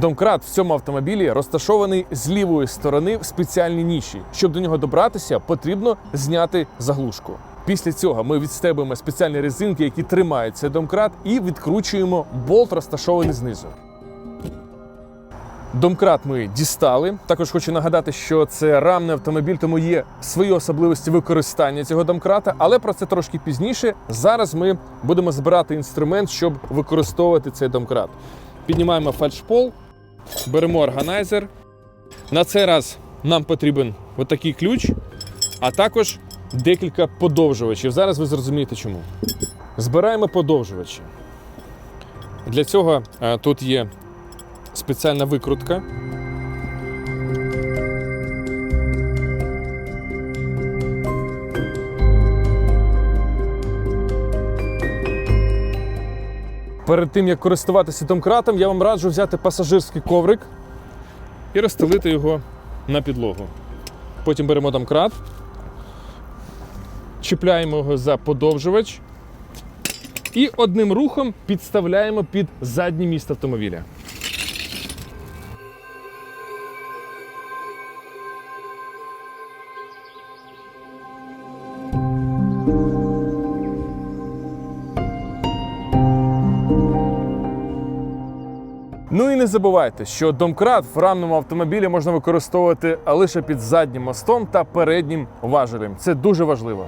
Домкрат в цьому автомобілі розташований з лівої сторони в спеціальній ніші. Щоб до нього добратися, потрібно зняти заглушку. Після цього ми відстебуємо спеціальні резинки, які тримають цей домкрат, і відкручуємо болт, розташований знизу. Домкрат ми дістали. Також хочу нагадати, що це рамний автомобіль, тому є свої особливості використання цього домкрата, але про це трошки пізніше. Зараз ми будемо збирати інструмент, щоб використовувати цей домкрат. Піднімаємо фальшпол, беремо органайзер. На цей раз нам потрібен отакий ключ, а також декілька подовжувачів. Зараз ви зрозумієте чому. Збираємо подовжувачі. Для цього е, тут є спеціальна викрутка. Перед тим як користуватися домкратом, я вам раджу взяти пасажирський коврик і розстелити його на підлогу. Потім беремо домкрат, чіпляємо його за подовжувач і одним рухом підставляємо під заднє місце автомобіля. Ну і не забувайте, що домкрат в рамному автомобілі можна використовувати лише під заднім мостом та переднім важелем. Це дуже важливо.